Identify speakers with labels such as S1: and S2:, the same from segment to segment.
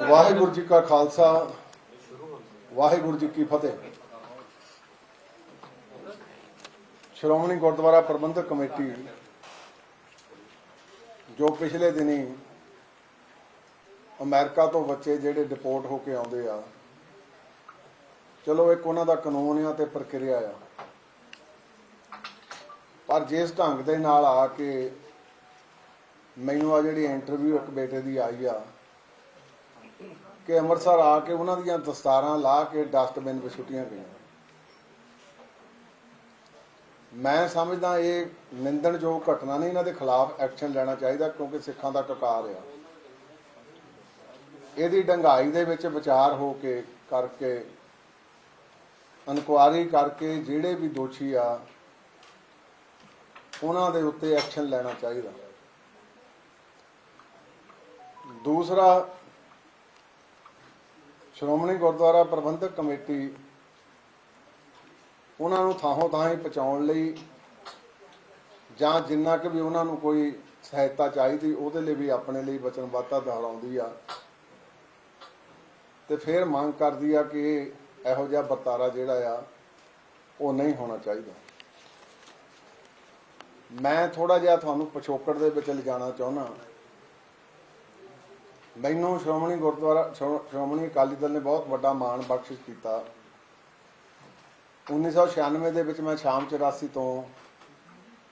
S1: ਵਾਹਿਗੁਰੂ ਜੀ ਕਾ ਖਾਲਸਾ, ਵਾਹਿਗੁਰੂ ਜੀ ਕੀ ਫਤਿਹ। ਸ਼੍ਰੋਮਣੀ ਗੁਰਦੁਆਰਾ ਪ੍ਰਬੰਧਕ ਕਮੇਟੀ, ਜੋ ਪਿਛਲੇ ਦਿਨੀ ਅਮਰੀਕਾ ਤੋਂ ਬੱਚੇ ਜਿਹੜੇ ਡਿਪੋਰਟ ਹੋ ਕੇ ਆਉਂਦੇ ਆ, ਚਲੋ ਇੱਕ ਉਹਨਾਂ ਦਾ ਕਾਨੂੰਨ ਆ ਤੇ ਪ੍ਰਕਿਰਿਆ ਆ। ਪਰ ਜਿਸ ਢੰਗ ਦੇ ਨਾਲ ਆ ਕੇ ਮੈਨੂੰ ਆ ਜਿਹੜੀ ਇੰਟਰਵਿਊ ਇੱਕ ਬੇਟੇ ਦੀ ਆਈ ਆ ਕਿ ਅੰਮ੍ਰਿਤਸਰ ਆ ਕੇ ਉਹਨਾਂ ਦੀਆਂ ਦਸਤਾਰਾਂ ਲਾ ਕੇ ਡਸਟਬਿਨ ਵਿੱਚ ਸੁੱਟੀਆਂ ਗਈਆਂ। ਮੈਂ ਸਮਝਦਾ ਇਹ ਨਿੰਦਣਯੋਗ ਘਟਨਾ ਨਹੀਂ, ਇਹਨਾਂ ਦੇ ਖਿਲਾਫ ਐਕਸ਼ਨ ਲੈਣਾ ਚਾਹੀਦਾ ਕਿਉਂਕਿ ਸਿੱਖਾਂ ਦਾ ਕਕਾਰ ਆ। ਇਹਦੀ ਡੰਗਾਈ ਦੇ ਵਿੱਚ ਵਿਚਾਰ ਹੋ ਕੇ ਕਰਕੇ, ਇਨਕੁਆਰੀ ਕਰਕੇ ਜਿਹੜੇ ਵੀ ਦੋਸ਼ੀ ਆ, ਉਹਨਾਂ ਦੇ ਉੱਤੇ ਐਕਸ਼ਨ ਲੈਣਾ ਚਾਹੀਦਾ। ਦੂਸਰਾ ਸ਼੍ਰੋਮਣੀ ਗੁਰਦੁਆਰਾ ਪ੍ਰਬੰਧਕ ਕਮੇਟੀ ਉਹਨਾਂ ਨੂੰ ਥਾਂੋਂ ਥਾਂ ਹੀ ਪਹੁੰਚਾਉਣ ਲਈ ਜਾਂ ਜਿੰਨਾ ਕਿ ਵੀ ਉਹਨਾਂ ਨੂੰ ਕੋਈ ਸਹਾਇਤਾ ਚਾਹੀਦੀ, ਉਹਦੇ ਲਈ ਵੀ ਆਪਣੇ ਲਈ ਵਚਨਬੱਧਤਾ ਦੁਹਰਾਉਂਦੀ ਆ। ਤੇ ਫਿਰ ਮੰਗ ਕਰਦੀ ਆ ਕਿ ਇਹੋ ਜਿਹਾ ਵਰਤਾਰਾ ਜਿਹੜਾ ਆ, ਉਹ ਨਹੀਂ ਹੋਣਾ ਚਾਹੀਦਾ। ਮੈਂ ਥੋੜਾ ਜਿਹਾ ਤੁਹਾਨੂੰ ਪਿਛੋਕੜ ਦੇ ਵਿੱਚ ਲਿਜਾਣਾ ਚਾਹੁੰਦਾ। ਮੈਨੂੰ ਸ਼੍ਰੋਮਣੀ ਗੁਰਦੁਆਰਾ ਸ਼੍ਰੋਮਣੀ ਅਕਾਲੀ ਦਲ ਨੇ ਬਹੁਤ ਵੱਡਾ ਮਾਣ ਬਖਸ਼ਿਸ਼ ਕੀਤਾ। 1996 ਦੇ ਵਿੱਚ ਮੈਂ ਸ਼ਾਮ 84 ਤੋਂ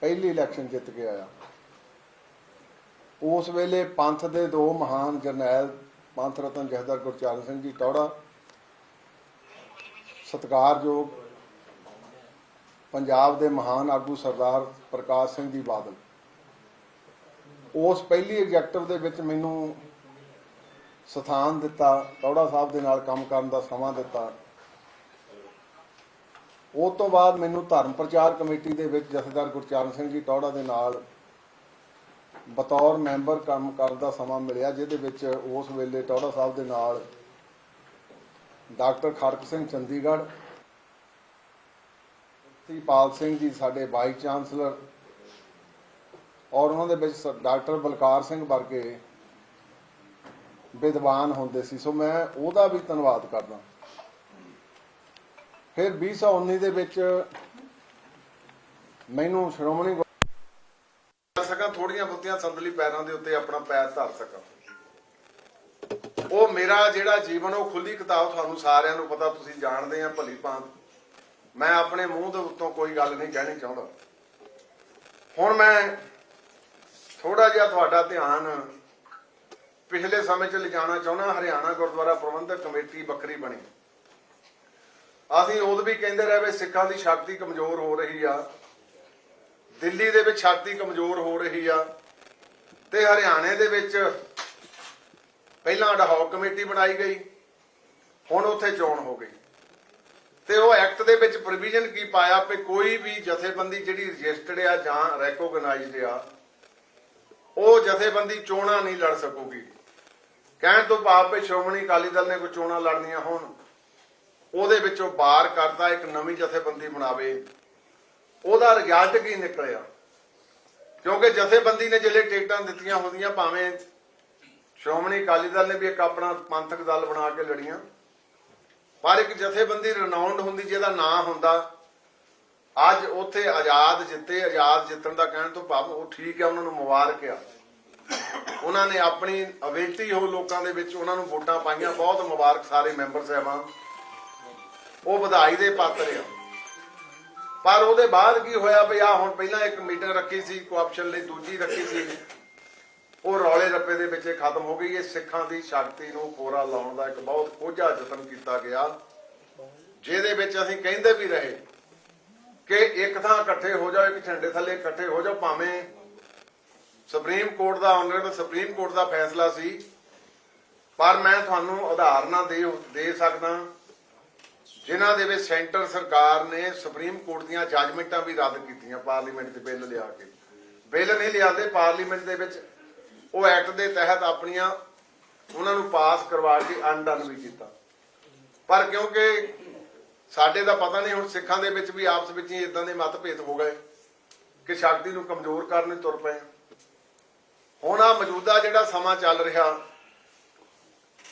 S1: ਪਹਿਲੀ ਇਲੈਕਸ਼ਨ ਜਿੱਤ ਕੇ ਆਇਆ। ਉਸ ਵੇਲੇ ਪੰਥ ਦੇ ਦੋ ਮਹਾਨ ਜਰਨੈਲ ਪੰਥ ਰਤਨ ਜਹਦਰ ਗੁਰਚਰਨ ਸਿੰਘ ਜੀ ਟੌੜਾ ਸਤਿਕਾਰਯੋਗ ਪੰਜਾਬ ਦੇ ਮਹਾਨ ਆਗੂ ਸਰਦਾਰ ਪ੍ਰਕਾਸ਼ ਸਿੰਘ ਜੀ ਬਾਦਲ। ਉਸ ਪਹਿਲੀ ਐਗਜ਼ੈਕਟਿਵ ਦੇ ਵਿੱਚ ਮੈਨੂੰ ਸਥਾਨ ਦਿੱਤਾ ਟੌੜਾ ਸਾਹਿਬ ਦੇ ਨਾਲ ਕੰਮ ਕਰਨ ਦਾ ਸਮਾਂ ਦਿੱਤਾ। ਉਹ ਤੋਂ ਬਾਅਦ ਮੈਨੂੰ ਧਰਮ ਪ੍ਰਚਾਰ ਕਮੇਟੀ ਦੇ ਵਿੱਚ ਜਥੇਦਾਰ ਗੁਰਚਰਨ ਸਿੰਘ ਜੀ ਟੌੜਾ ਦੇ ਨਾਲ ਬਤੌਰ ਮੈਂਬਰ ਕੰਮ ਕਰਨ ਦਾ ਸਮਾਂ ਮਿਲਿਆ, ਜਿਹਦੇ ਵਿੱਚ ਉਸ ਵੇਲੇ ਟੌੜਾ ਸਾਹਿਬ ਦੇ ਨਾਲ ਡਾਕਟਰ ਖੜਕ ਸਿੰਘ ਚੰਡੀਗੜ੍ਹ ਪਾਲ ਸਿੰਘ ਜੀ ਸਾਡੇ ਵਾਈਸ ਚਾਂਸਲਰ, ਔਰ ਉਹਨਾਂ ਦੇ ਵਿੱਚ ਡਾਕਟਰ ਬਲਕਾਰ ਸਿੰਘ ਵਰਗੇ ਵਿਦਵਾਨ ਹੁੰਦੇ ਸੀ, ਸੋ ਮੈਂ ਉਹਦਾ ਵੀ ਧੰਨਵਾਦ ਕਰਦਾ। ਫਿਰ 2019 ਦੇ ਵਿੱਚ ਮੈਨੂੰ ਸ਼੍ਰੋਮਣੀ ਸਕਾਂ ਥੋੜੀਆਂ ਬਹੁਤੀਆਂ ਸੰਦਲੀ ਪੈਰਾਂ ਦੇ ਉੱਤੇ ਆਪਣਾ ਪੈਰ ਧਰ ਸਕਾਂ। ਉਹ ਮੇਰਾ ਜਿਹੜਾ ਜੀਵਨ, ਉਹ ਖੁੱਲੀ ਕਿਤਾਬ ਤੁਹਾਨੂੰ ਸਾਰਿਆਂ ਨੂੰ ਪਤਾ, ਤੁਸੀਂ ਜਾਣਦੇ ਆ ਭਲੀ ਭਾਂਤ। ਮੈਂ ਆਪਣੇ ਮੂੰਹ ਦੇ ਉੱਤੋਂ ਕੋਈ ਗੱਲ ਨਹੀਂ ਕਹਿਣੀ ਚਾਹੁੰਦਾ। ਹੁਣ ਮੈਂ ਥੋੜਾ ਜਿਹਾ ਤੁਹਾਡਾ ਧਿਆਨ ਪਿਛਲੇ ਸਮੇਂ 'ਚ ਲਿਜਾਣਾ ਚਾਹੁੰਦਾ ਹਰਿਆਣਾ ਗੁਰਦੁਆਰਾ ਪ੍ਰਬੰਧਕ ਕਮੇਟੀ ਵੱਖਰੀ ਬਣੀ। ਅਸੀਂ ਉਦੋਂ ਵੀ ਕਹਿੰਦੇ ਰਹੇ ਵੀ ਸਿੱਖਾਂ ਦੀ ਸ਼ਕਤੀ ਕਮਜ਼ੋਰ ਹੋ ਰਹੀ ਆ। ਦਿੱਲੀ ਦੇ ਵਿੱਚ ਸ਼ਕਤੀ ਕਮਜ਼ੋਰ ਹੋ ਰਹੀ ਆ ਤੇ ਹਰਿਆਣੇ ਦੇ ਵਿੱਚ ਪਹਿਲਾਂ ਅਡਹੌਕ ਕਮੇਟੀ ਬਣਾਈ ਗਈ, ਹੁਣ ਉੱਥੇ ਚੋਣ ਹੋ ਗਈ। ਤੇ ਉਹ ਐਕਟ ਦੇ ਵਿੱਚ ਪ੍ਰੋਵੀਜ਼ਨ ਕੀ ਪਾਇਆ ਕਿ ਕੋਈ ਵੀ ਜਥੇਬੰਦੀ ਜਿਹੜੀ ਰਜਿਸਟਰਡ ਆ ਜਾਂ ਰੈਕੋਗਨਾਈਜ਼ਡ ਆ, ਉਹ ਜਥੇਬੰਦੀ ਚੋਣਾਂ ਨਹੀਂ ਲੜ ਸਕੂਗੀ। ਕਹਿਣ ਤੋਂ ਭਾਵ ਕਿ ਸ਼੍ਰੋਮਣੀ ਅਕਾਲੀ ਦਲ ਨੇ ਕੋਈ ਚੋਣਾਂ ਲੜਨੀਆਂ ਹੋਣ, ਉਹਦੇ ਵਿੱਚੋਂ ਬਾਹਰ ਕਰਦਾ ਇੱਕ ਨਵੀਂ ਜਥੇਬੰਦੀ ਬਣਾਵੇ, ਉਹਦਾ ਰਿਜ਼ਲਟ ਕੀ ਨਿਕਲਿਆ? ਕਿਉਂਕਿ ਜਥੇਬੰਦੀ ਨੇ ਜਿਹੜੇ ਟਿਕਟਾਂ ਦਿੱਤੀਆਂ ਹੁੰਦੀਆਂ, ਭਾਵੇਂ ਸ਼੍ਰੋਮਣੀ ਅਕਾਲੀ ਦਲ ਨੇ ਵੀ ਇੱਕ ਆਪਣਾ ਪੰਥਕ ਦਲ ਬਣਾ ਕੇ ਲੜੀਆਂ, ਪਰ ਇੱਕ ਜਥੇਬੰਦੀ ਰਨਾਉਂਡ ਹੁੰਦੀ ਜਿਹਦਾ ਨਾਂ ਹੁੰਦਾ, ਅੱਜ ਉੱਥੇ ਆਜ਼ਾਦ ਜਿੱਤੇ, ਆਜ਼ਾਦ ਜਿੱਤਣ ਦਾ ਕਹਿਣ ਤੋਂ ਭਾਵ ਉਹ ਠੀਕ ਹੈ, ਉਹਨਾਂ ਨੂੰ ਮੁਬਾਰਕ ਆ। ਉਹਨਾਂ ਨੇ ਆਪਣੀ ਅਵੇਲਤੀ ਹੋ ਲੋਕਾਂ ਦੇ ਵਿੱਚ ਉਹਨਾਂ ਨੂੰ ਵੋਟਾਂ ਪਾਈਆਂ। ਬਹੁਤ ਮੁਬਾਰਕ ਸਾਰੇ ਮੈਂਬਰ ਸਾਹਿਬਾਨ। ਉਹ ਵਧਾਈ ਦੇ ਪਾਤਰ ਆ। ਪਰ ਉਹਦੇ ਬਾਅਦ ਕੀ ਹੋਇਆ ਵੀ ਆ ਹੁਣ ਪਹਿਲਾਂ ਇੱਕ ਮੀਟਿੰਗ ਰੱਖੀ ਸੀ ਕੋਆਪਸ਼ਨ ਲਈ ਦੂਜੀ ਰੱਖੀ ਸੀ। ਉਹ ਰੌਲੇ ਰੱਪੇ ਦੇ ਵਿੱਚ ਖਤਮ ਹੋ ਗਈ। ਇਹ ਸਿੱਖਾਂ ਦੀ ਸ਼ਕਤੀ ਨੂੰ ਕੋਰਾ ਲਾਉਣ ਦਾ ਇੱਕ ਬਹੁਤ ਕੋਝਾ ਯਤਨ ਕੀਤਾ ਗਿਆ। ਜਿਹਦੇ ਵਿੱਚ ਅਸੀਂ ਕਹਿੰਦੇ ਵੀ ਰਹੇ ਕਿ ਇੱਕ ਥਾਂ ਇਕੱਠੇ ਹੋ ਜਾਓ, ਇੱਕ ਝੰਡੇ ਥੱਲੇ ਇਕੱਠੇ ਹੋ ਜਾਓ, ਭਾਵੇਂ ਸੁਪਰੀਮ ਕੋਰਟ ਦਾ ਆਨਰੇਬਲ ਸੁਪਰੀਮ ਕੋਰਟ ਦਾ ਫੈਸਲਾ ਸੀ। ਪਰ ਮੈਂ ਤੁਹਾਨੂੰ ਉਦਾਹਰਨਾਂ ਦੇ ਦੇ ਸਕਦਾ। ਜਿਨ੍ਹਾਂ ਦੇ ਵਿੱਚ ਸੈਂਟਰ ਸਰਕਾਰ ਨੇ ਸੁਪਰੀਮ ਕੋਰਟ ਦੀਆਂ ਜੱਜਮੈਂਟਾਂ ਵੀ ਰੱਦ ਕੀਤੀਆਂ ਪਾਰਲੀਮੈਂਟ ਦੇ ਬਿੱਲ ਲਿਆ ਕੇ। ਬਿੱਲ ਨਹੀਂ ਲਿਆਂਦੇ, ਪਾਰਲੀਮੈਂਟ ਦੇ ਵਿੱਚ ਉਹ ਐਕਟ ਦੇ ਤਹਿਤ ਆਪਣੀਆਂ ਉਹਨਾਂ ਨੂੰ ਪਾਸ ਕਰਵਾ ਕੇ ਅਨਡਨ ਵੀ ਕੀਤਾ। ਪਰ ਕਿਉਂਕਿ ਸਾਡੇ ਦਾ ਪਤਾ ਨਹੀਂ, ਹੁਣ ਸਿੱਖਾਂ ਦੇ ਵਿੱਚ ਵੀ ਆਪਸ ਵਿੱਚ ਹੀ ਇਦਾਂ ਦੇ ਮਤਭੇਦ ਹੋ ਗਏ ਕਿ ਸ਼ਕਤੀ ਨੂੰ ਕਮਜ਼ੋਰ ਕਰਨ ਤੁਰ ਪਏ। ਹੁਣ ਆ ਮੌਜੂਦਾ ਜਿਹੜਾ ਸਮਾਂ ਚੱਲ ਰਿਹਾ,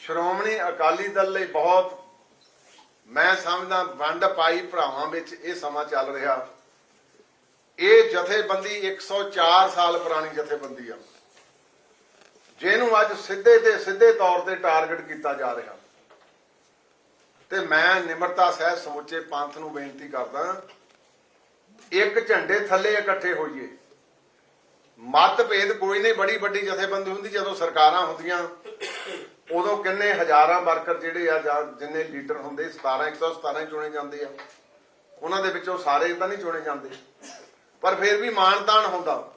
S1: ਸ਼੍ਰੋਮਣੀ ਅਕਾਲੀ ਦਲ ਲਈ ਬਹੁਤ ਮੈਂ ਸਮਝਦਾ ਵੰਡ ਪਾਈ ਭਰਾਵਾਂ ਵਿੱਚ ਇਹ ਸਮਾਂ ਚੱਲ ਰਿਹਾ। ਇਹ ਜਥੇਬੰਦੀ 104 ਸਾਲ ਪੁਰਾਣੀ ਜਥੇਬੰਦੀ ਆ। ਜਿਹਨੂੰ ਅੱਜ ਸਿੱਧੇ ਤੇ ਸਿੱਧੇ ਤੌਰ ਤੇ ਟਾਰਗੇਟ ਕੀਤਾ ਜਾ ਰਿਹਾ। ਤੇ ਮੈਂ ਨਿਮਰਤਾ ਸਹਿਤ ਸਮੁੱਚੇ ਪੰਥ ਨੂੰ ਬੇਨਤੀ ਕਰਦਾ, ਇੱਕ ਝੰਡੇ ਥੱਲੇ ਇਕੱਠੇ ਹੋਈਏ। ਮਤਭੇਦ ਕੋਈ ਨਹੀਂ, ਬੜੀ ਵੱਡੀ ਜਥੇਬੰਦੀ ਹੁੰਦੀ, ਜਦੋਂ ਸਰਕਾਰਾਂ ਹੁੰਦੀਆਂ, ਉਦੋਂ ਕਿੰਨੇ ਹਜ਼ਾਰਾਂ ਵਰਕਰ ਜਿਹੜੇ ਆ, ਜਾਂ ਜਿੰਨੇ ਲੀਡਰ ਹੁੰਦੇ 17 117 ਚੁਣੇ ਜਾਂਦੇ ਆ। ਉਹਨਾਂ ਦੇ ਵਿੱਚੋਂ ਸਾਰੇ ਤਾਂ ਨਹੀਂ ਚੁਣੇ ਜਾਂਦੇ। ਪਰ ਫਿਰ ਵੀ ਮਾਨਤਾਨ ਹੁੰਦਾ।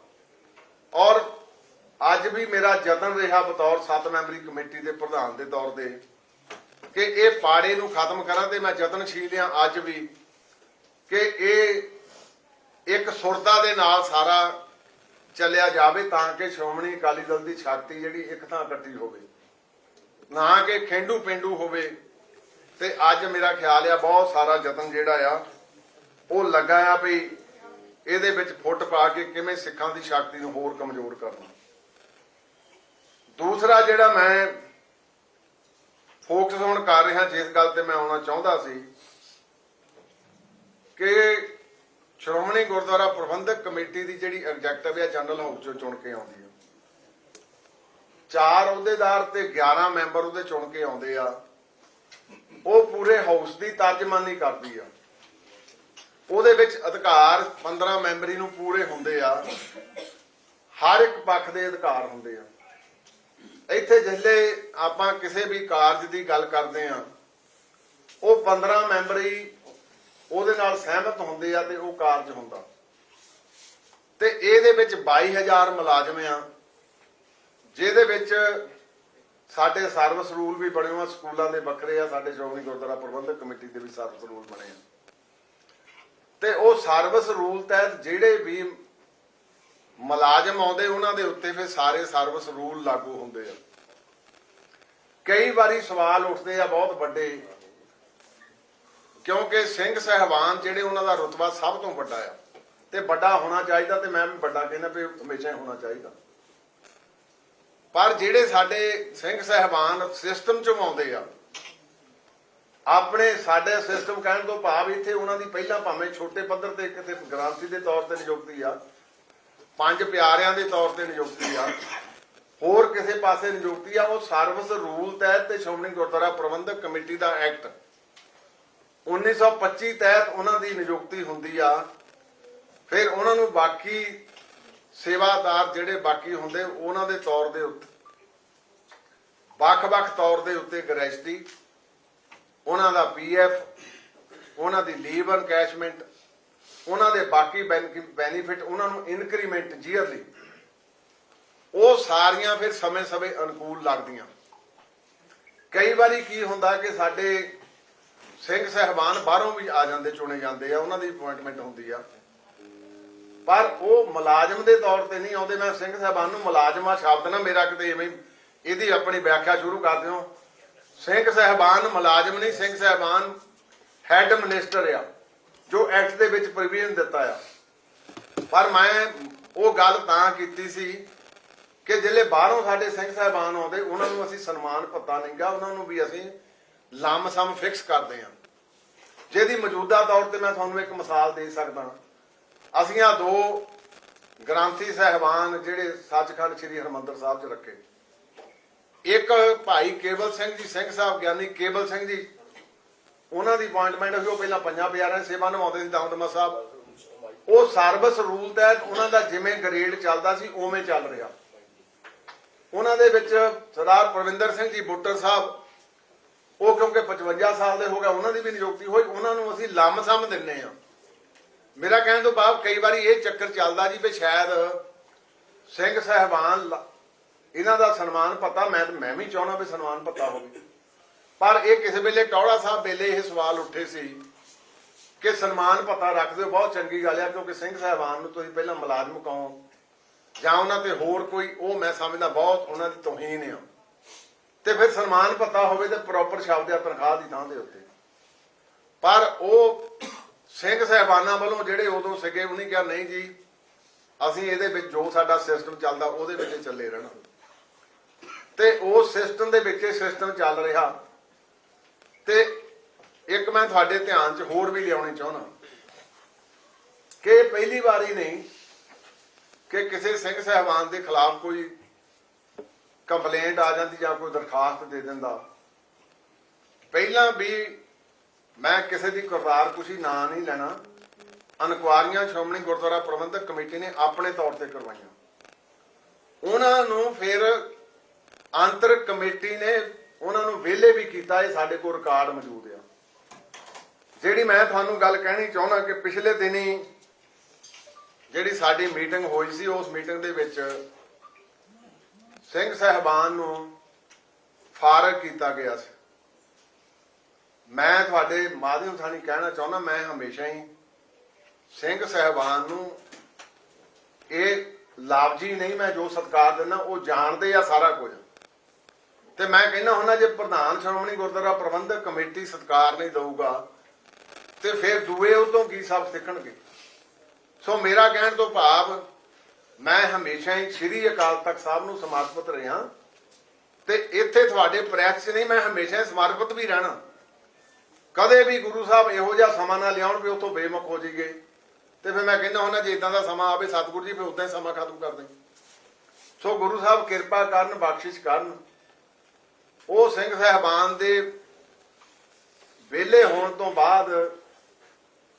S1: ਔਰ ਅੱਜ ਵੀ ਮੇਰਾ ਯਤਨ ਰਿਹਾ ਬਤੌਰ 7 ਮੈਂਬਰੀ ਕਮੇਟੀ ਦੇ ਪ੍ਰਧਾਨ ਦੇ ਤੌਰ ਤੇ, ਕਿ ਇਹ ਪਾੜੇ ਨੂੰ ਖਤਮ ਕਰਾਂ ਤੇ ਮੈਂ ਯਤਨਸ਼ੀਲ ਹਾਂ ਅੱਜ ਵੀ, ਕਿ ਇਹ ਇੱਕ ਸੁਰਤਾ ਦੇ ਨਾਲ ਸਾਰਾ ਚੱਲਿਆ ਜਾਵੇ ਤਾਂ ਕਿ ਸ਼੍ਰੋਮਣੀ ਅਕਾਲੀ ਦਲ ਦੀ ਸ਼ਕਤੀ ਜਿਹੜੀ ਇੱਕ ਥਾਂ ਇਕੱਠੀ ਹੋਵੇ। ਨਾ ਕਿ ਖੇਂਡੂ ਪਿੰਡੂ ਹੋਵੇ। ਤੇ ਅੱਜ ਮੇਰਾ ਖਿਆਲ ਆ, ਬਹੁਤ ਸਾਰਾ ਯਤਨ ਜਿਹੜਾ ਆ, ਉਹ ਲੱਗਾ ਆ ਵੀ ਇਹਦੇ ਵਿੱਚ ਫੁੱਟ ਪਾ ਕੇ ਕਿਵੇਂ ਸਿੱਖਾਂ ਦੀ ਸ਼ਕਤੀ ਨੂੰ ਹੋਰ ਕਮਜ਼ੋਰ ਕਰਨਾ। ਦੂਸਰਾ ਜਿਹੜਾ ਮੈਂ ਫੋਕਸ ਹੁਣ ਕਰ ਰਿਹਾ, ਜਿਸ ਗੱਲ ਤੇ ਮੈਂ ਆਉਣਾ ਚਾਹੁੰਦਾ ਸੀ ਕਿ ਸ਼੍ਰੋਮਣੀ ਗੁਰਦੁਆਰਾ ਪ੍ਰਬੰਧਕ ਕਮੇਟੀ ਦੀ ਜਿਹੜੀ ਐਗਜ਼ੈਕਟਿਵ ਹੈ ਜਨਰਲ ਹਾਊਸ ਚੋਂ ਚੁਣ ਕੇ ਆਉਂਦੀ ਹੈ ਚਾਰ ਅਹੁਦੇਦਾਰ ਤੇ 11 ਮੈਂਬਰ ਉਹਦੇ ਚੁਣ ਕੇ ਆਉਂਦੇ ਆ। ਉਹ ਪੂਰੇ ਹਾਊਸ ਦੀ ਤਰਜਮਾਨੀ ਕਰਦੀ ਆ। ਉਹਦੇ ਵਿੱਚ ਅਧਿਕਾਰ 15 ਮੈਂਬਰੀ ਨੂੰ ਪੂਰੇ ਹੁੰਦੇ ਆ। ਹਰ ਇੱਕ ਪੱਖ ਦੇ ਅਧਿਕਾਰ ਹੁੰਦੇ ਆ। ਇੱਥੇ ਜਿੱਲੇ ਆਪਾਂ ਕਿਸੇ ਵੀ ਕਾਰਜ ਦੀ ਗੱਲ ਕਰਦੇ ਆ, ਉਹ 15 ਮੈਂਬਰੀ ਉਹਦੇ ਨਾਲ ਸਹਿਮਤ ਹੁੰਦੇ ਆ ਤੇ ਉਹ ਕਾਰਜ ਹੁੰਦਾ। ਤੇ ਇਹਦੇ ਵਿੱਚ 22000 ਮੁਲਾਜ਼ਮ ਆ, ਜਿਹਦੇ ਵਿੱਚ ਸਾਡੇ ਸਰਵਿਸ ਰੂਲ ਵੀ ਬਣੇ ਹੋਏ ਸਕੂਲਾਂ ਦੇ ਵੱਖਰੇ ਆ, ਸਾਡੇ ਸ਼੍ਰੋਮਣੀ ਗੁਰਦੁਆਰਾ ਪ੍ਰਬੰਧਕ ਕਮੇਟੀ ਦੇ ਵੀ ਸਰਵਿਸ ਰੂਲ ਬਣੇ ਆ। ਤੇ ਉਹ ਸਰਵਿਸ ਰੂਲ ਤਹਿਤ ਜਿਹੜੇ ਵੀ ਮੁਲਾਜ਼ਮ ਆਉਂਦੇ, ਉਹਨਾਂ ਦੇ ਉੱਤੇ ਫਿਰ ਸਾਰੇ ਸਰਵਿਸ ਰੂਲ ਲਾਗੂ ਹੁੰਦੇ ਆ। ਕਈ ਵਾਰੀ ਸਵਾਲ ਉੱਠਦੇ ਆ, ਬਹੁਤ ਵੱਡੇ ਕਿਉਂਕਿ ਸਿੰਘ ਸਹਿਬਾਨ ਜਿਹੜੇ ਉਹਨਾਂ ਦਾ ਰੁਤਬਾ ਸਭ ਤੋਂ ਵੱਡਾ ਆ। ਤੇ ਵੱਡਾ ਹੋਣਾ ਚਾਹੀਦਾ ਤੇ ਮੈਂ ਵੀ ਵੱਡਾ ਕਹਿੰਦਾ ਵੀ ਹਮੇਸ਼ਾ ਹੋਣਾ ਚਾਹੀਦਾ। ਪਰ ਜਿਹੜੇ ਸਾਡੇ ਸਿੰਘ ਸਹਿਬਾਨ ਸਿਸਟਮ ਚ ਆਉਂਦੇ ਆ, ਆਪਣੇ ਸਾਡੇ ਸਿਸਟਮ ਕਹਿਣ ਤੋਂ ਭਾਵ ਇੱਥੇ ਉਹਨਾਂ ਦੀ ਪਹਿਲਾਂ ਭਾਵੇਂ ਛੋਟੇ ਪੱਧਰ ਤੇ ਕਿਤੇ ਗ੍ਰਾਂਤੀ ਦੇ ਤੌਰ ਤੇ ਨਿਯੁਕਤੀ ਆ, ਪੰਜ ਪਿਆਰਿਆਂ ਦੇ ਤੌਰ ਤੇ ਨਿਯੁਕਤੀ ਆ, ਹੋਰ ਕਿਸੇ ਪਾਸੇ ਨਿਯੁਕਤੀ ਆ, ਉਹ ਸਰਵਿਸ ਰੂਲ ਤਹਿਤ ਤੇ ਸ਼੍ਰੋਮਣੀ ਗੁਰਦੁਆਰਾ ਪ੍ਰਬੰਧਕ ਕਮੇਟੀ ਦਾ ਐਕਟ 1925 ਤਹਿਤ ਉਹਨਾਂ ਦੀ ਨਿਯੁਕਤੀ ਹੁੰਦੀ ਆ। ਫਿਰ ਉਹਨਾਂ ਨੂੰ ਬਾਕੀ ਸੇਵਾਦਾਰ ਜਿਹੜੇ ਬਾਕੀ ਹੁੰਦੇ, ਉਹਨਾਂ ਦੇ ਤੌਰ ਦੇ ਉੱਤੇ, ਵੱਖ-ਵੱਖ ਤੌਰ ਦੇ ਉੱਤੇ ਗ੍ਰੈਜੂਟੀ ਉਹਨਾਂ ਦਾ ਪੀਐਫ, ਉਹਨਾਂ ਦੀ ਲੀਵ ਐਨਕੈਸ਼ਮੈਂਟ ਉਹਨਾਂ ਦੇ ਬਾਕੀ ਬੈਨੀਫਿਟ, ਉਹਨਾਂ ਨੂੰ ਇਨਕਰੀਮੈਂਟ ਜੀਅਰਲੀ, ਉਹ ਸਾਰੀਆਂ ਫਿਰ ਸਮੇਂ-ਸਮੇਂ ਅਨੁਕੂਲ ਲੱਗਦੀਆਂ। ਕਈ ਵਾਰੀ ਕੀ ਹੁੰਦਾ ਕਿ ਸਾਡੇ ਸਿੰਘ ਸਹਿਬਾਨ ਬਾਹਰੋਂ ਵੀ ਆ ਜਾਂਦੇ, ਚੁਣੇ ਜਾਂਦੇ ਆ, ਉਹਨਾਂ ਦੀ ਅਪਾਇੰਟਮੈਂਟ ਹੁੰਦੀ ਆ। ਪਰ ਉਹ ਮੁਲਾਜ਼ਮ ਦੇ ਤੌਰ ਤੇ ਨਹੀਂ ਆਉਂਦੇ, ਮੈਂ ਸਿੰਘ ਸਾਹਿਬਾਨ ਨੂੰ ਮੁਲਾਜ਼ਮਾ ਸ਼ਬਦ ਨਾ ਮੇਰਾ ਕਿਤੇ ਐਵੇਂ ਇਹਦੀ ਆਪਣੀ ਵਿਆਖਿਆ ਸ਼ੁਰੂ ਕਰ ਦਿਓ। ਸਿੰਘ ਸਾਹਿਬਾਨ ਮੁਲਾਜ਼ਮ ਨਹੀਂ, ਸਿੰਘ ਸਾਹਿਬਾਨ ਹੈੱਡ ਮਿਨਿਸਟਰ ਆ, ਜੋ ਐਕਟ ਦੇ ਵਿੱਚ ਪ੍ਰੋਵੀਜ਼ਨ ਦਿੱਤਾ ਆ। ਪਰ ਮੈਂ ਉਹ ਗੱਲ ਤਾਂ ਕੀਤੀ ਸੀ ਕਿ ਜਿਹੜੇ ਬਾਹਰੋਂ ਸਾਡੇ ਸਿੰਘ ਸਾਹਿਬਾਨ ਆਉਂਦੇ, ਉਹਨਾਂ ਨੂੰ ਅਸੀਂ ਸਨਮਾਨ ਪਤਾ ਨਹੀਂਗਾ, ਉਹਨਾਂ ਨੂੰ ਵੀ ਅਸੀਂ ਲੰਮ-ਸਮ ਫਿਕਸ ਕਰਦੇ ਆ। ਜਿਹਦੀ ਮੌਜੂਦਾ ਤੌਰ ਤੇ ਮੈਂ ਤੁਹਾਨੂੰ ਇੱਕ ਮਿਸਾਲ ਦੇ ਸਕਦਾ ਅਸੀਂ ਆ ਦੋ ਗ੍ਰੰਥੀ ਸਹਿਬਾਨ ਜਿਹੜੇ ਸੱਚਖੰਡ ਸ੍ਰੀ ਹਰਮੰਦਰ ਸਾਹਿਬ 'ਚ ਰੱਖੇ। ਇੱਕ ਭਾਈ ਕੇਵਲ ਸਿੰਘ ਜੀ, ਸਿੰਘ ਸਾਹਿਬ ਗਿਆਨੀ ਕੇਵਲ ਸਿੰਘ ਜੀ, ਉਹਨਾਂ ਦੀ ਅਪਾਇੰਟਮੈਂਟ ਹੋਈ ਉਹ ਪਹਿਲਾਂ ਪੰਜਾਂ ਪਿਆਰਿਆਂ ਸੇਵਾ ਨਿਭਾਉਂਦੇ ਸੀ ਦਮਦਮਾ ਸਾਹਿਬ। ਉਹ ਸਰਵਿਸ ਰੂਲ ਤਹਿਤ ਉਹਨਾਂ ਦਾ ਜਿਵੇਂ ਗ੍ਰੇਡ ਚੱਲਦਾ ਸੀ, ਉਵੇਂ ਚੱਲ ਰਿਹਾ। ਉਹਨਾਂ ਦੇ ਵਿੱਚ ਸਰਦਾਰ ਪ੍ਰਵਿੰਦਰ ਸਿੰਘ ਜੀ ਬੁੱਟਰ ਸਾਹਿਬ ਉਹ ਕਿਉਂਕਿ 55 ਸਾਲ ਦੇ ਹੋ ਗਏ, ਉਹਨਾਂ ਦੀ ਵੀ ਨਿਯੁਕਤੀ ਹੋਈ, ਉਹਨਾਂ ਨੂੰ ਅਸੀਂ ਲੰਮ ਸਮ ਦਿੰਨੇ ਆ ਮੇਰਾ ਕਹਿਣ ਤੋਂ ਬਾਅਦ ਕਈ ਵਾਰੀ ਇਹ ਚੱਕਰ ਚੱਲਦਾ ਜੀ ਵੀ ਸ਼ਾਇਦ ਸਿੰਘ ਸਹਿਬਾਨ ਇਹਨਾਂ ਦਾ ਸਨਮਾਨ ਪਤਾ, ਮੈਂ ਮੈਂ ਵੀ ਚਾਹਣਾ ਵੀ ਸਨਮਾਨ ਪਤਾ ਹੋਵੇ। ਪਰ ਇਹ ਕਿਸੇ ਵੇਲੇ ਟੌੜਾ ਸਾਹਿਬ ਵੇਲੇ ਇਹ ਸਵਾਲ ਉੱਠੇ ਸੀ ਕਿ ਸਨਮਾਨ ਪਤਾ ਰੱਖਦੇ ਦਿਓ, ਬਹੁਤ ਚੰਗੀ ਗੱਲ ਆ, ਕਿਉਂਕਿ ਸਿੰਘ ਸਹਿਬਾਨ ਨੂੰ ਤੁਸੀਂ ਪਹਿਲਾਂ ਮੁਲਾਜ਼ਮ ਕਹੋ, ਜਾਂ ਉਹਨਾਂ ਤੇ ਹੋਰ ਕੋਈ, ਉਹ ਮੈਂ ਸਮਝਦਾ ਬਹੁਤ ਉਹਨਾਂ ਦੀ ਤੋਹੀਨ ਆ। ਤੇ ਫਿਰ ਸਨਮਾਨ ਪਤਾ ਹੋਵੇ ਤੇ ਪ੍ਰੋਪਰ ਸ਼ਬਦ ਆ, ਤਨਖਾਹ ਦੀ ਥਾਂ ਦੇ ਉੱਤੇ। ਪਰ ਉਹ ਸਿੰਘ ਸਹਿਬਾਨਾਂ ਵੱਲੋਂ ਜਿਹੜੇ ਉਦੋਂ ਸੀਗੇ, ਉਹਨੇ ਕਿਹਾ, ਨਹੀਂ ਜੀ, ਅਸੀਂ ਇਹਦੇ ਵਿੱਚ ਜੋ ਸਾਡਾ ਸਿਸਟਮ ਚੱਲਦਾ, ਉਹਦੇ ਵਿੱਚ ਚੱਲੇ ਰਹਿਣਾ। ਤੇ ਉਸ ਸਿਸਟਮ ਦੇ ਵਿੱਚ ਸਿਸਟਮ ਚੱਲ ਰਿਹਾ। ਤੇ ਇੱਕ ਮੈਂ ਤੁਹਾਡੇ ਧਿਆਨ 'ਚ ਹੋਰ ਵੀ ਲਿਆਉਣੀ ਚਾਹੁੰਦਾ ਕਿ ਪਹਿਲੀ ਵਾਰੀ ਨਹੀਂ ਕਿ ਕਿਸੇ ਸਿੰਘ ਸਹਿਬਾਨ ਦੇ ਖਿਲਾਫ ਕੋਈ ਕੰਪਲੇਂਟ ਆ ਜਾਂਦੀ ਜਾਂ ਕੋਈ ਦਰਖਾਸਤ ਦੇ ਦਿੰਦਾ। ਪਹਿਲਾਂ ਵੀ ਮੈਂ ਕਿਸੇ ਦੀ ਕਰਤਾਰ ਕੁਸ਼ੀ ਨਾਂ ਨਹੀਂ ਲੈਣਾ। ਅਨਕੁਆਰੀਆਂ ਸ਼੍ਰੋਮਣੀ ਗੁਰਦੁਆਰਾ ਪ੍ਰਬੰਧਕ ਕਮੇਟੀ ਨੇ ਆਪਣੇ ਤੌਰ ਤੇ ਕਰਵਾਈਆਂ। ਉਹਨਾਂ ਨੂੰ ਫਿਰ ਅੰਤਰ ਕਮੇਟੀ ਨੇ ਉਹਨਾਂ ਨੂੰ ਵਿਹਲੇ ਵੀ ਕੀਤਾ, ਇਹ ਸਾਡੇ ਕੋਲ ਰਿਕਾਰਡ ਮੌਜੂਦ ਆ। ਜਿਹੜੀ ਮੈਂ ਤੁਹਾਨੂੰ ਗੱਲ ਕਹਿਣੀ ਚਾਹੁੰਦਾ ਕਿ ਪਿਛਲੇ ਦਿਨੀ ਜਿਹੜੀ ਸਾਡੀ ਮੀਟਿੰਗ ਹੋਈ ਸੀ, ਉਸ ਮੀਟਿੰਗ ਦੇ ਵਿੱਚ ਸਿੰਘ ਸਹਿਬਾਨ ਨੂੰ ਫਾਰਗ ਕੀਤਾ ਗਿਆ ਸੀ। ਮੈਂ ਤੁਹਾਡੇ ਮਾਧਿਅਮ ਥਾਣੀ ਕਹਿਣਾ ਚਾਹੁੰਦਾ, ਮੈਂ ਹਮੇਸ਼ਾ ਹੀ ਸਿੰਘ ਸਹਿਬਾਨ ਨੂੰ ਇਹ ਲਾਭਜੀ ਨਹੀਂ ਮੈਂ ਜੋ ਸਤਕਾਰ ਦਿੰਦਾ, ਉਹ ਜਾਣਦੇ ਆ ਸਾਰਾ ਕੁਝ। ਤੇ ਮੈਂ ਕਹਿੰਦਾ ਹੁੰਦਾ, ਜੇ ਪ੍ਰਧਾਨ ਸ਼੍ਰੋਮਣੀ ਗੁਰਦੁਆਰਾ ਪ੍ਰਬੰਧਕ ਕਮੇਟੀ ਸਤਕਾਰ ਨਹੀਂ ਦਊਗਾ, ਤੇ ਫਿਰ ਦੂਏ ਉਹ ਤੋਂ ਕੀ ਸਭ ਸਿੱਖਣਗੇ? ਸੋ ਮੇਰਾ ਕਹਿਣ ਤੋਂ ਭਾਵ ਮੈਂ ਹਮੇਸ਼ਾ ਹੀ ਸ੍ਰੀ ਅਕਾਲ ਤਖਤ ਸਾਹਿਬ ਨੂੰ ਸਮਰਪਿਤ ਰਿਹਾ। ਤੇ ਇੱਥੇ ਤੁਹਾਡੇ ਪ੍ਰੈਸ 'ਚ ਨਹੀਂ, ਮੈਂ ਹਮੇਸ਼ਾ ਹੀ ਸਮਰਪਿਤ ਵੀ ਰਹਿਣਾ। ਕਦੇ ਵੀ ਗੁਰੂ ਸਾਹਿਬ ਇਹੋ ਜਿਹਾ ਸਮਾਂ ਨਾ ਲਿਆਉਣ ਵੀ ਉਥੋਂ ਬੇਮੁਖ ਹੋ ਜਾਈਏ। ਤੇ ਫਿਰ ਮੈਂ ਕਹਿੰਦਾ ਹੁੰਦਾ, ਜੇ ਇਦਾਂ ਦਾ ਸਮਾਂ ਆਵੇ ਸਤਿਗੁਰੂ ਜੀ, ਫਿਰ ਉਦਾਂ ਹੀ ਸਮਾਂ ਖਤਮ ਕਰ ਦੇ ਸੋ ਗੁਰੂ ਸਾਹਿਬ ਕਿਰਪਾ ਕਰਨ, ਬਖਸ਼ਿਸ਼ ਕਰਨ। ਉਹ ਸਿੰਘ ਸਹਿਬਾਨ ਦੇ ਵਿਹਲੇ ਹੋਣ ਤੋਂ ਬਾਅਦ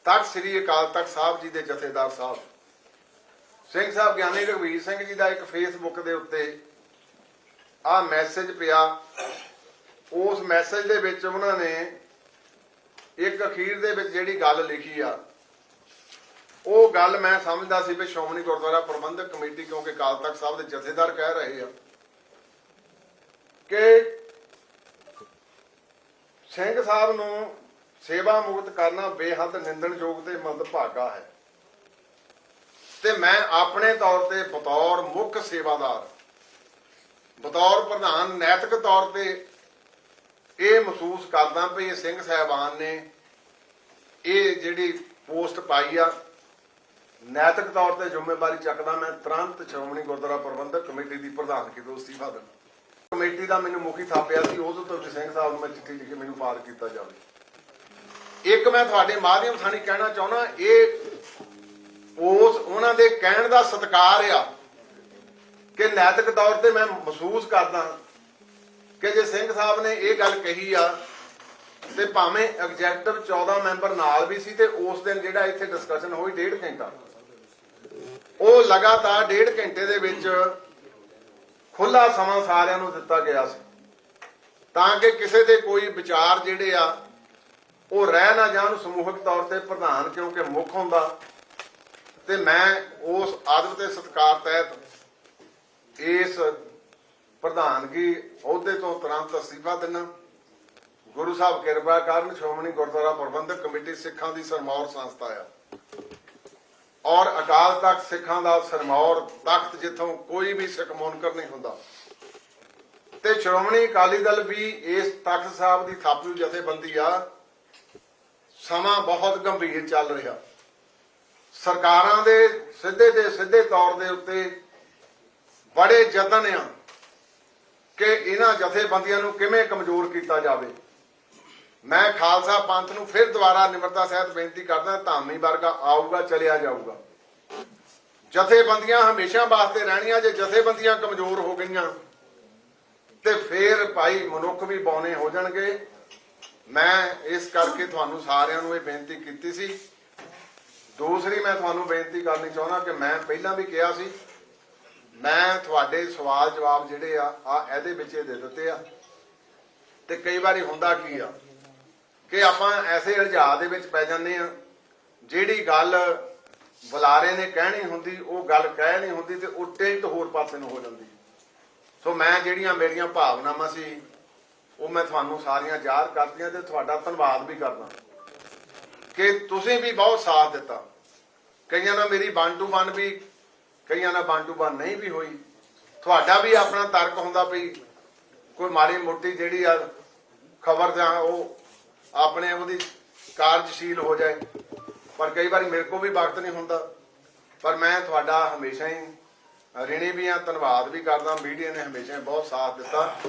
S1: ਤਖਤ ਸ੍ਰੀ ਅਕਾਲ ਤਖਤ ਸਾਹਿਬ ਜੀ ਦੇ ਜਥੇਦਾਰ ਸਾਹਿਬ ਸਿੰਘ ਸਾਹਿਬ ਗਿਆਨੀ ਰਘਵੀਰ ਸਿੰਘ ਜੀ ਦਾ ਇੱਕ ਫੇਸਬੁੱਕ ਦੇ ਉੱਤੇ ਆਹ ਮੈਸੇਜ ਪਿਆ। ਉਸ ਮੈਸੇਜ ਦੇ ਵਿੱਚ ਉਹਨਾਂ ਨੇ ਇੱਕ ਅਖੀਰ ਦੇ ਵਿੱਚ ਜਿਹੜੀ ਗੱਲ ਲਿਖੀ ਆ, ਉਹ ਗੱਲ ਮੈਂ ਸਮਝਦਾ ਸੀ ਵੀ ਸ਼੍ਰੋਮਣੀ ਗੁਰਦੁਆਰਾ ਪ੍ਰਬੰਧਕ ਕਮੇਟੀ, ਕਿਉਂਕਿ ਅਕਾਲ ਤਖਤ ਸਾਹਿਬ ਦੇ ਜਥੇਦਾਰ ਕਹਿ ਰਹੇ ਆ ਕਿ ਸਿੰਘ ਸਾਹਿਬ ਨੂੰ ਸੇਵਾ ਮੁਕਤ ਕਰਨਾ ਬੇਹੱਦ ਨਿੰਦਣਯੋਗ ਤੇ ਮੰਦਭਾਗਾ ਹੈ। ਤੇ ਮੈਂ ਆਪਣੇ ਤੌਰ ਤੇ ਬਤੌਰ ਮੁੱਖ ਸੇਵਾਦਾਰ, ਬਤੌਰ ਪ੍ਰਧਾਨ, ਨੈਤਿਕ ਤੌਰ ਤੇ ਇਹ ਮਹਿਸੂਸ ਕਰਦਾ ਵੀ ਇਹ ਸਿੰਘ ਸਾਹਿਬਾਨ ਨੇ ਇਹ ਜਿਹੜੀ ਪੋਸਟ ਪਾਈ ਆ, ਨੈਤਿਕ ਤੌਰ ਤੇ ਜ਼ਿੰਮੇਵਾਰੀ ਚੱਕਦਾ ਮੈਂ ਤੁਰੰਤ ਸ਼੍ਰੋਮਣੀ ਗੁਰਦੁਆਰਾ ਪ੍ਰਬੰਧਕ ਕਮੇਟੀ ਦੀ ਪ੍ਰਧਾਨਗੀ ਤੋਂ ਅਸਤੀਫਾ ਦੇਣਾ ਕਮੇਟੀ ਦਾ ਮੈਨੂੰ ਮੁਖੀ ਥਾਪਿਆ ਸੀ, ਉਹਦੇ ਤੋਂ ਵੀ ਸਿੰਘ ਸਾਹਿਬ ਨੂੰ ਮੈਂ ਚਿੱਠੀ ਲਿਖ ਕੇ ਮੈਨੂੰ ਪਾਰ ਕੀਤਾ ਜਾਵੇ। ਇੱਕ ਮੈਂ ਤੁਹਾਡੇ ਮਾਧਿਅਮ ਥਾਣੀ ਕਹਿਣਾ ਚਾਹੁੰਦਾ, ਇਹ ਉਸ ਉਹਨਾਂ ਦੇ ਕਹਿਣ ਦਾ ਸਤਿਕਾਰ ਆ ਕਿ ਨੈਤਿਕ ਤੌਰ ਤੇ ਮੈਂ ਮਹਿਸੂਸ ਕਰਦਾ ਕਿ ਜੇ ਸਿੰਘ ਸਾਹਿਬ ਨੇ ਇਹ ਗੱਲ ਕਹੀ ਆ ਤੇ ਭਾਵੇਂ ਐਗਜੈਕਟਿਵ 14 ਮੈਂਬਰ ਨਾਲ ਵੀ ਸੀ ਤੇ ਉਸ ਦਿਨ ਜਿਹੜਾ ਇੱਥੇ ਡਿਸਕਸ਼ਨ ਹੋਈ ਡੇਢ ਘੰਟਾ। ਉਹ ਲਗਾਤਾਰ ਡੇਢ ਘੰਟੇ ਦੇ ਵਿੱਚ ਖੁੱਲਾ ਸਮਾਂ ਸਾਰਿਆਂ ਨੂੰ ਦਿੱਤਾ ਗਿਆ ਸੀ। ਤਾਂ ਕਿ ਕਿਸੇ ਦੇ ਕੋਈ ਵਿਚਾਰ ਜਿਹੜੇ ਆ, ਉਹ ਰਹਿ ਨਾ ਜਾਣ ਸਮੂਹਕ ਤੌਰ ਤੇ ਪ੍ਰਧਾਨ ਕਿਉਂਕਿ ਮੁੱਖ ਹੁੰਦਾ। ਤੇ ਮੈਂ ਉਸ ਆਦਮ ਤੇ ਸਤਕਾਰ ਤਹਿਤ ਇਸ ਪ੍ਰਧਾਨਗੀ ਅਹੁਦੇ ਤੋਂ ਤੁਰੰਤ ਅਸਤੀਫਾ ਦਿੰਨਾ ਗੁਰੂ ਸਾਹਿਬ ਕਿਰਪਾ ਕਰਨ ਸ਼੍ਰੋਮਣੀ ਗੁਰਦੁਆਰਾ ਪ੍ਰਬੰਧਕ ਕਮੇਟੀ ਸਿੱਖਾਂ ਦੀ ਸਰਮੌਰ ਸੰਸਥਾ ਆ। ਔਰ ਅਕਾਲ ਤਖਤ ਸਿੱਖਾਂ ਦਾ ਸਰਮੌਰ ਤਖਤ ਜਿੱਥੋਂ ਕੋਈ ਵੀ ਸਿੱਖ ਮੁਨਕਰ ਨਹੀਂ ਹੁੰਦਾ। ਤੇ ਸ਼੍ਰੋਮਣੀ ਅਕਾਲੀ ਦਲ ਵੀ ਇਸ ਤਖਤ ਸਾਹਿਬ ਦੀ ਥਾਪੂ ਜਥੇਬੰਦੀ ਆ। ਸਮਾਂ ਬਹੁਤ ਗੰਭੀਰ ਚੱਲ ਰਿਹਾ। ਸਰਕਾਰਾਂ ਦੇ ਸਿੱਧੇ ਤੇ ਸਿੱਧੇ ਤੌਰ ਦੇ ਉੱਤੇ ਬੜੇ ਯਤਨ ਆ ਕਿ ਇਹਨਾਂ ਜਥੇਬੰਦੀਆਂ ਨੂੰ ਕਿਵੇਂ ਕਮਜ਼ੋਰ ਕੀਤਾ ਜਾਵੇ। ਮੈਂ ਖਾਲਸਾ ਪੰਥ ਨੂੰ ਫਿਰ ਦੁਬਾਰਾ ਨਿਮਰਤਾ ਸਹਿਤ ਬੇਨਤੀ ਕਰਦਾ, ਧਾਮੀ ਵਰਗਾ ਆਊਗਾ, ਚਲਿਆ ਜਾਊਗਾ। ਜਥੇਬੰਦੀਆਂ ਹਮੇਸ਼ਾ ਵਾਸਤੇ ਰਹਿਣੀਆਂ, ਜੇ ਜਥੇਬੰਦੀਆਂ ਕਮਜ਼ੋਰ ਹੋ ਗਈਆਂ, ਤੇ ਫੇਰ ਭਾਈ ਮਨੁੱਖ ਵੀ ਬੌਨੇ ਹੋ ਜਾਣਗੇ। ਮੈਂ ਇਸ ਕਰਕੇ ਤੁਹਾਨੂੰ ਸਾਰਿਆਂ ਨੂੰ ਇਹ ਬੇਨਤੀ ਕੀਤੀ ਸੀ ਦੂਸਰੀ ਮੈਂ ਤੁਹਾਨੂੰ ਬੇਨਤੀ ਕਰਨੀ ਚਾਹੁੰਦਾ ਕਿ ਮੈਂ ਪਹਿਲਾਂ ਵੀ ਕਿਹਾ ਸੀ, ਮੈਂ ਤੁਹਾਡੇ ਸਵਾਲ ਜਵਾਬ ਜਿਹੜੇ ਆ ਆ ਇਹਦੇ ਵਿੱਚ ਦੇ ਦਿੱਤੇ ਆ। ਤੇ ਕਈ ਵਾਰੀ ਹੁੰਦਾ ਕੀ ਆ, ਕਿ ਆਪਾਂ ਐਸੇ ਇਲਝਾ ਦੇ ਵਿੱਚ ਪੈ ਜਾਂਦੇ ਆ, ਜਿਹੜੀ ਗੱਲ ਬੁਲਾਰੇ ਨੇ ਕਹਿਣੀ ਹੁੰਦੀ, ਉਹ ਗੱਲ ਕਹਿ ਨਹੀਂ ਹੁੰਦੀ ਤੇ ਉਹ ਟਿਲਟ ਹੋਰ ਪਾਸੇ ਨੂੰ ਹੋ ਜਾਂਦੀ। ਸੋ ਮੈਂ ਜਿਹੜੀਆਂ ਮੇਰੀਆਂ ਭਾਵਨਾਵਾਂ ਸੀ, ਉਹ ਮੈਂ ਤੁਹਾਨੂੰ ਸਾਰੀਆਂ ਯਾਦ ਕਰਤੀਆਂ ਤੇ ਤੁਹਾਡਾ ਧੰਨਵਾਦ ਵੀ ਕਰਦਾ। ਕਿ ਤੁਸੀਂ ਵੀ ਬਹੁਤ ਸਾਥ ਦਿੱਤਾ। ਕਈਆਂ ਨਾਲ ਮੇਰੀ ਵਨ ਟੂ ਵਨ ਵੀ, ਕਈਆਂ ਨਾਲ ਵਨ ਟੂ ਵਨ ਨਹੀਂ ਵੀ ਹੋਈ। ਤੁਹਾਡਾ ਵੀ ਆਪਣਾ ਤਰਕ ਹੁੰਦਾ ਵੀ ਕੋਈ ਮਾੜੀ ਮੋਟੀ ਜਿਹੜੀ ਆ ਖਬਰ ਜਾਂ ਉਹ ਆਪਣੇ ਉਹਦੀ ਕਾਰਜਸ਼ੀਲ ਹੋ ਜਾਏ। ਪਰ ਕਈ ਵਾਰੀ ਮੇਰੇ ਕੋਲ ਵੀ ਵਕਤ ਨਹੀਂ ਹੁੰਦਾ। ਪਰ ਮੈਂ ਤੁਹਾਡਾ ਹਮੇਸ਼ਾ ਹੀ, ਰਿਣੀ ਵੀ ਆ, ਧੰਨਵਾਦ ਵੀ ਕਰਦਾ। ਮੀਡੀਆ ਨੇ ਹਮੇਸ਼ਾ ਬਹੁਤ ਸਾਥ ਦਿੱਤਾ।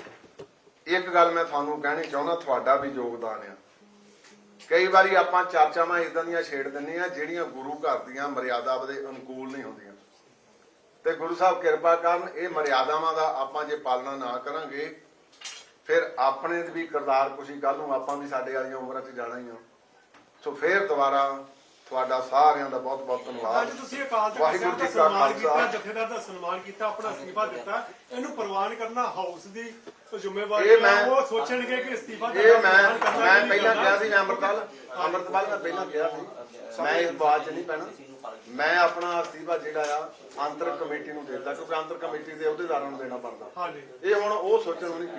S1: ਇੱਕ ਗੱਲ ਮੈਂ ਤੁਹਾਨੂੰ ਕਹਿਣੀ ਚਾਹੁੰਦਾ, ਤੁਹਾਡਾ ਵੀ ਯੋਗਦਾਨ ਆ। ਕਈ ਵਾਰੀ ਆਪਾਂ ਚਰਚਾਵਾਂ ਇਦਾਂ ਦੀਆਂ ਛੇੜ ਦਿੰਨੇ ਆ ਜਿਹੜੀਆਂ ਗੁਰੂ ਘਰ ਦੀਆਂ ਮਰਿਆਦਾ ਦੇ ਅਨੁਕੂਲ ਨਹੀਂ ਹੁੰਦੀਆਂ। ਤੇ ਗੁਰੂ ਸਾਹਿਬ ਕਿਰਪਾ ਕਰਨ ਇਹ ਮਰਿਆਦਾਵਾਂ ਦਾ ਆਪਾਂ ਜੇ ਪਾਲਣਾ ਨਾ ਕਰਾਂਗੇ ਫਿਰ ਆਪਣੇ ਵੀ ਕਰਤਾਰ ਕੁਸ਼ੀ ਕੱਲ ਨੂੰ ਆਪਾਂ ਵੀ ਸਾਡੇ ਵਾਲੀਆਂ ਉਮਰਾਂ 'ਚ ਜਾਣਾ ਹੀ ਆ। ਸੋ ਫਿਰ ਦੁਬਾਰਾ ਤੁਹਾਡਾ ਸਾਰਿਆਂ ਦਾ ਬਹੁਤ ਬਹੁਤ ਧੰਨਵਾਦ।
S2: ਅੱਜ ਤੁਸੀਂ ਅਕਾਲ ਤਖਤ ਦਾ ਸਨਮਾਨ ਕੀਤਾ। ਜਥੇਦਾਰ ਦਾ ਸਨਮਾਨ ਕੀਤਾ ਆਪਣਾ ਅਸਤੀਫਾ ਦਿੱਤਾ। ਇਹਨੂੰ ਪ੍ਰਵਾਨ ਕਰਨਾ ਹਾਊਸ ਦੀ ਜ਼ਿੰਮੇਵਾਰੀ
S1: ਇਹ ਮੈਂ-
S2: ਉਹ ਸੋਚਣਗੇ ਕਿ ਅਸਤੀਫਾ
S1: ਇਹ
S2: ਦੇਣਾ,
S1: ਮੈਂ
S2: ਕਰਨਾ
S1: ਮੈਂ
S2: ਕਿ ਨਹੀਂ
S1: ਪਹਿਲਾਂ
S2: ਕਰਨਾ।
S1: ਕਿਹਾ ਸੀ ਮੈਂ ਅੰਮ੍ਰਿਤਪਾਲ। ਅੰਮ੍ਰਿਤਪਾਲ ਮੈਂ ਪਹਿਲਾਂ ਕਿਹਾ ਸੀ। ਮੈਂ ਇਸ ਬਾਤ 'ਚ ਨਹੀਂ ਪੈਣਾ। ਮੈਂ ਆਪਣਾ ਅਸਤੀਫਾ ਜਿਹੜਾ ਆ ਅੰਤਰ ਕਮੇਟੀ ਨੂੰ ਦੇ ਦਿੱਤਾ ਕਿਉਂਕਿ ਅੰਤਰ ਕਮੇਟੀ ਦੇ ਅਹੁਦੇਦਾਰਾਂ ਨੂੰ ਦੇਣਾ ਪੈਂਦਾ
S2: ਹਾਂਜੀ।
S1: ਇਹ ਹੁਣ ਉਹ ਸੋਚਣ ਨੂੰ ਨਹੀਂ ਕੀ